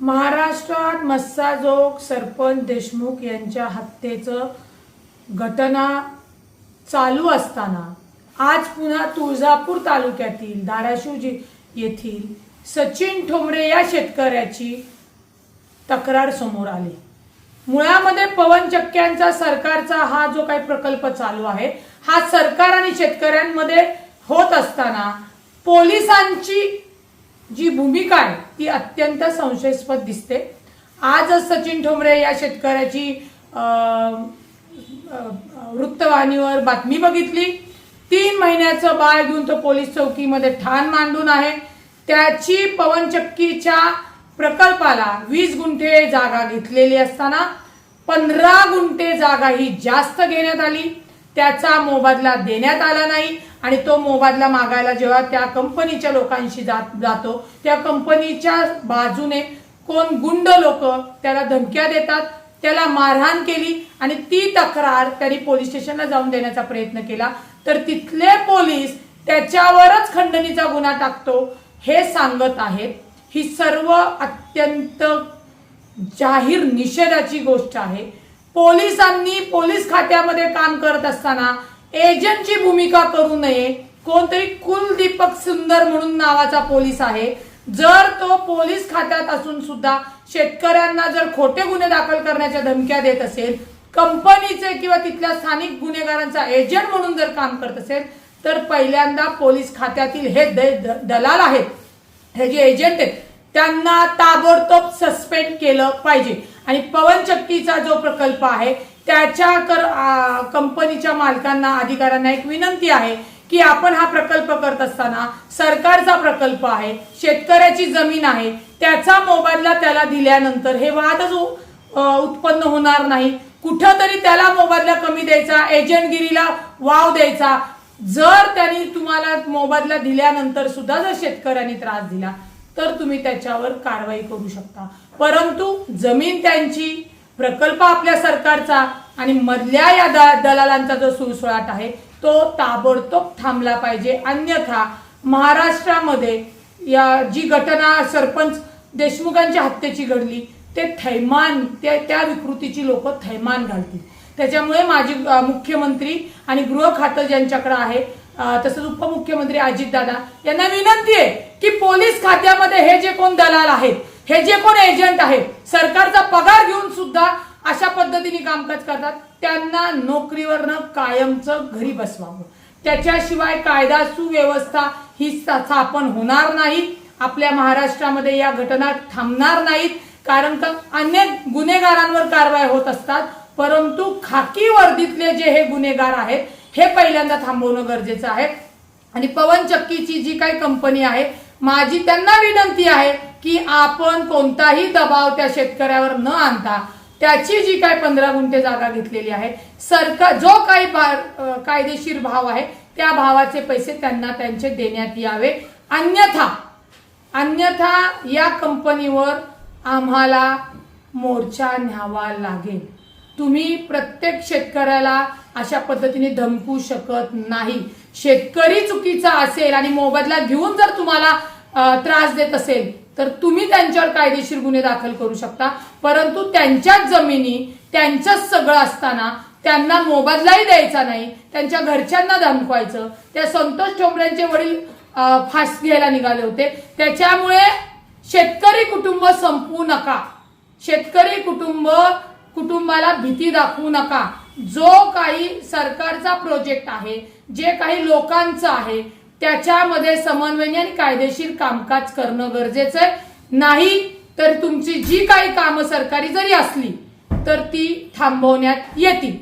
महाराष्ट्रात मस्साजोग सरपंच देशमुख यांच्या हत्येचं घटना चालू असताना आज पुन्हा तुळजापूर तालुक्यातील धाराशिव जि येथील सचिन ठोंबरे या शेतकऱ्याची तक्रार समोर आली. मुळामध्ये पवन चक्क्यांचा सरकारचा हा जो काही प्रकल्प चालू आहे हा सरकार आणि शेतकऱ्यांमध्ये होत असताना पोलिसांची जी भूमिका आहे ती अत्यंत संशयास्पद दिसते. आजच सचिन ठोंबरे या शेतकऱ्याची वृत्तवाहिनीवर बातमी बघितली. तीन महिन्याचं बाळ घेऊन तो पोलीस चौकीमध्ये ठाण मांडून आहे. त्याची पवनचक्कीच्या प्रकल्पाला वीस गुंठे जागा घेतलेली असताना पंधरा गुंठे जागा ही जास्त घेण्यात आली. त्याचा मोबदला देण्यात आला नाही आणि तो मोबदला मागायला जेव्हा त्या कंपनीच्या लोकांशी जात जातो त्या कंपनीच्या बाजूने कोण गुंड लोक त्याला धमक्या देतात त्याला मारहाण केली आणि ती तक्रार त्यांनी पोलीस स्टेशनला जाऊन देण्याचा प्रयत्न केला. तर तिथले पोलीस त्याच्यावरच खंडणीचा गुन्हा टाकतो हे सांगत आहेत. ही सर्व अत्यंत जाहीर निषेधाची गोष्ट आहे. पोलिसांनी पोलीस खात्यामध्ये काम करत असताना एजंटची भूमिका करू नये. कोणतरी कुलदीपक सुंदर म्हणून नावाचा पोलीस आहे. जर तो पोलीस खात्यात असून सुद्धा शेतकऱ्यांना जर खोटे गुन्हे दाखल करण्याच्या धमक्या देत असेल कंपनीचे किंवा तिथल्या स्थानिक गुन्हेगारांचा एजंट म्हणून जर काम करत असेल तर पहिल्यांदा पोलीस खात्यातील हे द- द- दलाल आहेत. हे जे एजंट आहेत त्यांना ताबडतोब सस्पेंड केलं पाहिजे. आणि पवनचक्कीचा जो प्रकल्प आहे त्याच्या कर कंपनीच्या मालकांना अधिकाऱ्यांना एक विनंती आहे की आपण हा प्रकल्प करत असताना सरकारचा प्रकल्प आहे शेतकऱ्याची जमीन आहे त्याचा मोबदला त्याला दिल्यानंतर हे वादच उत्पन्न होणार नाही. कुठंतरी त्याला मोबदला कमी द्यायचा एजंटगिरीला वाव द्यायचा. जर त्यांनी तुम्हाला मोबदला दिल्यानंतर सुद्धा जर शेतकऱ्यांनी त्रास दिला तर तुम्ही त्याच्यावर कारवाई करू शकता. परंतु जमीन त्यांची प्रकल्प आपल्या सरकारचा आणि मधल्या या दलालांचा जो सुळसुळाट आहे तो ताबडतोब थांबला पाहिजे. अन्यथा महाराष्ट्रामध्ये या जी घटना सरपंच देशमुखांच्या हत्येची घडली ते थैमान त्या त्या विकृतीची लोक थैमान घालतील. त्याच्यामुळे माजी मुख्यमंत्री आणि गृह खातं ज्यांच्याकडे आहे तसंच उपमुख्यमंत्री अजितदादा यांना विनंती आहे की पोलीस खात्यामध्ये हे जे कोण दलाल आहेत हे जे कोण एजंट आहेत सरकारचा पगार घेऊन सुद्धा अशा पद्धतीने कामकाज करतात त्यांना नोकरीवरनं कायमचं घरी बसवावं. त्याच्याशिवाय कायदा सुव्यवस्था ही स्थापन होणार नाही. आपल्या महाराष्ट्रामध्ये या घटना थांबणार नाहीत. कारण का अनेक गुन्हेगारांवर कारवाई होत असतात परंतु खाकी वर्दीतले जे हे गुन्हेगार आहेत हे पहिल्यांदा थांबवणं गरजेचं आहे. आणि पवन चक्कीची जी काही कंपनी आहे माझी त्यांना विनंती आहे की आपण कोणताही दबाव त्या शेतकऱ्यावर न आणता त्याची जी काही पंधरा गुंठे जागा घेतलेली आहे सरकार जो काही कायदेशीर भाव आहे त्या भावाचे पैसे त्यांना त्यांचे देण्यात यावे. अन्यथा अन्यथा या कंपनीवर आम्हाला मोर्चा न्यावा लागेल. तुम्ही प्रत्येक शेतकऱ्याला अशा पद्धतीने धमकू शकत नाही. शेतकरी चुकीचा असेल आणि मोबदला घेऊन जर तुम्हाला त्रास देत असेल तर तुम्ही त्यांच्यावर कायदेशीर गुन्हे दाखल करू शकता. परंतु त्यांच्याच जमिनी त्यांचंच सगळं असताना त्यांना मोबदलाही द्यायचा नाही त्यांच्या घरच्यांना धमकवायचं. त्या संतोष ठोंबऱ्यांचे वडील फास घ्यायला निघाले होते. त्याच्यामुळे शेतकरी कुटुंब संपू नका. शेतकरी कुटुंब कुटुंबाला भीती दाखवू नका. जो काही सरकारचा प्रोजेक्ट आहे जे काही लोकांचं आहे त्याच्यामध्ये समन्वयने आणि कायदेशीर कामकाज करणं गरजेचं आहे. नाही तर तुमची जी काही कामं सरकारी जरी असली तर ती थांबवण्यात येतील.